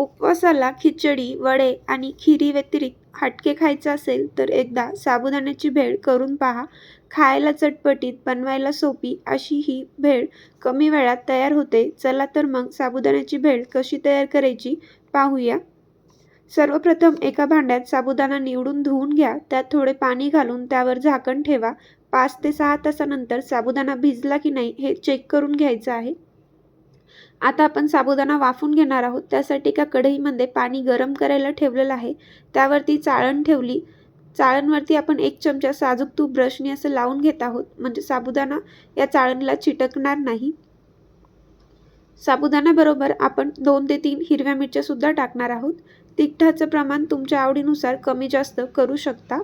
उपवासाला खिचडी वडे आणि खिरी व्यतिरिक्त हटके खायचं असेल तर एकदा साबुदाण्याची भेळ करून पहा. खायला चटपटीत बनवायला सोपी अशी ही भेळ कमी वेळात तयार होते. चला तर मग साबुदाण्याची भेळ कशी तयार करायची पाहूया. सर्वप्रथम एका भांड्यात साबुदाणा निवडून धुवून घ्या. त्यात थोडे पाणी घालून त्यावर झाकण ठेवा. पाच ते सहा तासानंतर साबुदाणा भिजला की नाही हे चेक करून घ्यायचं आहे. आता आपण साबुदाणा वाफून घेणार आहोत. त्यासाठी एका कढईमध्ये पाणी गरम करायला ठेवलेलं आहे. त्यावरती चाळण ठेवली. चाळणवरती आपण एक चमचा साजूक तूप ब्रशनी असं लावून घेत आहोत. म्हणजे साबुदाणा या चाळणीला चिटकणार नाही. साबुदाण्याबरोबर आपण दोन ते तीन हिरव्या मिरच्या सुद्धा टाकणार आहोत. तिखटाचं प्रमाण तुमच्या आवडीनुसार कमी जास्त करू शकता.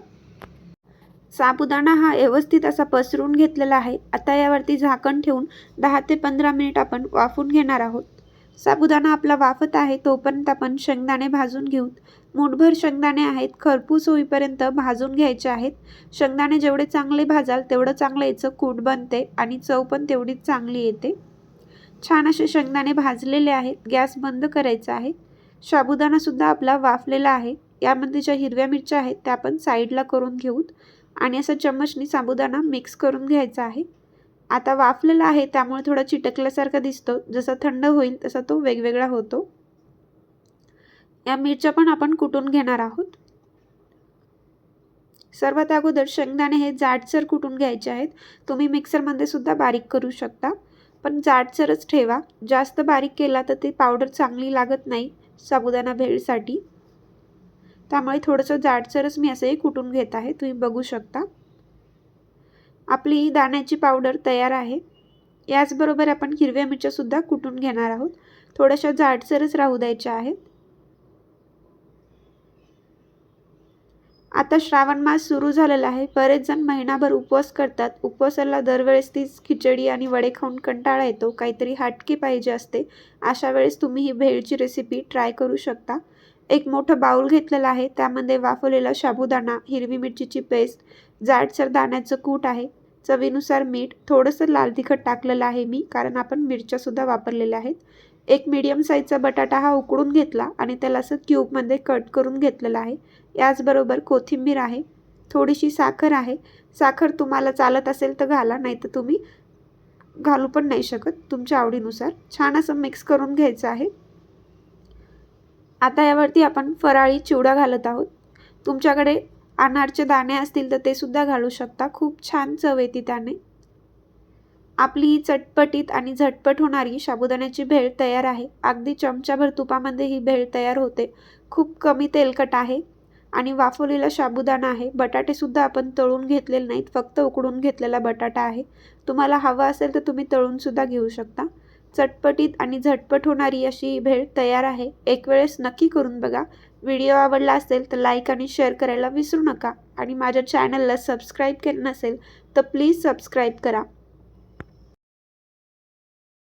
साबुदाणा हा व्यवस्थित असा पसरून घेतलेला आहे. आता यावरती झाकण ठेवून दहा ते पंधरा मिनिट आपण वाफून घेणार आहोत. साबुदाणा आपला वाफत आहे तोपर्यंत आपण शेंगदाणे भाजून घेऊ मूठभर शेंगदाणे आहेत खरपूस होईपर्यंत भाजून घ्यायचे आहेत. शेंगदाणे जेवढे चांगले भाजाल तेवढं चांगलं याचं कूट बनते आणि चव पण तेवढीच चांगली येते. छान असे शेंगदाणे भाजलेले आहेत गॅस बंद करायचा आहे. साबुदाणासुद्धा आपला वाफलेला आहे. यामध्ये ज्या हिरव्या मिरच्या आहेत त्या आपण साईडला करून घेऊत. आणि असं चम्मचनी साबुदाणा मिक्स करून घ्यायचा आहे. आता वाफलेला आहे त्यामुळे थोडा चिटकल्यासारखा दिसतो. जसा थंड होईल तसा तो वेगवेगळा होतो. या मिरच्या पण आपण कुटून घेणार आहोत. सर्वात अगोदर शेंगदाणे हे जाडसर कुटून घ्यायचे आहेत. तुम्ही मिक्सरमध्ये सुद्धा बारीक करू शकता. पण जाडसरच ठेवा. जास्त बारीक केला तर ती पावडर चांगली लागत नाही साबुदाणा भेळसाठी. त्यामुळे थोडंसं जाडसरच मी असंही कुटून घेत आहे. तुम्ही बघू शकता. आपली दाण्याची पावडर तयार आहे. याचबरोबर आपण हिरव्या मिरच्यासुद्धा कुटून घेणार आहोत. थोड्याशा जाडसरच राहू द्यायच्या आहेत. आता श्रावण मास सुरू झालेला आहे. बरेच जण महिनाभर उपवास करतात. उपवासाला दरवेळेस तीच खिचडी आणि वडे खाऊन कंटाळा येतो. काहीतरी हटके पाहिजे असते. अशा वेळेस तुम्ही ही भेळची रेसिपी ट्राय करू शकता. एक मोठं बाऊल घेतलेलं आहे. त्यामध्ये वाफवलेला साबुदाणा हिरवी मिरचीची पेस्ट जाडसर दाण्याचं कूट आहे. चवीनुसार मीठ थोडंसं लाल तिखट टाकलेलं आहे मी कारण आपण मिरच्यासुद्धा वापरलेल्या आहेत. एक मीडियम साईजचा बटाटा हा उकडून घेतला आणि त्याला असं क्यूबमध्ये कट करून घेतलेला आहे. याचबरोबर कोथिंबीर आहे थोडीशी साखर आहे. साखर तुम्हाला चालत असेल तर घाला नाही तर तुम्ही घालू पण नाही शकत. तुमच्या आवडीनुसार छान असं मिक्स करून घ्यायचं आहे. आता यावरती आपण फराळी चिवडा घालत आहोत. तुमच्याकडे अनारचे दाणे असतील तर ते सुद्धा घालू शकता. खूप छान चव येते त्याने. आपली ही चटपटीत आणि झटपट होणारी साबुदाण्याची भेळ तयार आहे. अगदी चमच्याभर तुपामध्ये ही भेळ तयार होते. खूप कमी तेलकट आहे आणि वाफवलेला साबुदाणा आहे. बटाटेसुद्धा आपण तळून घेतलेले नाहीत फक्त उकडून घेतलेला बटाटा आहे. तुम्हाला हवा असेल तर तुम्ही तळूनसुद्धा घेऊ शकता. चटपटीत आणि झटपट होणारी अशी ही भेळ तयार आहे. एक वेळेस नक्की करून बघा. व्हिडिओ आवडला असेल तर लाईक आणि शेअर करायला विसरू नका. आणि माझ्या चॅनलला सबस्क्राईब केलं नसेल तर प्लीज सबस्क्राईब करा.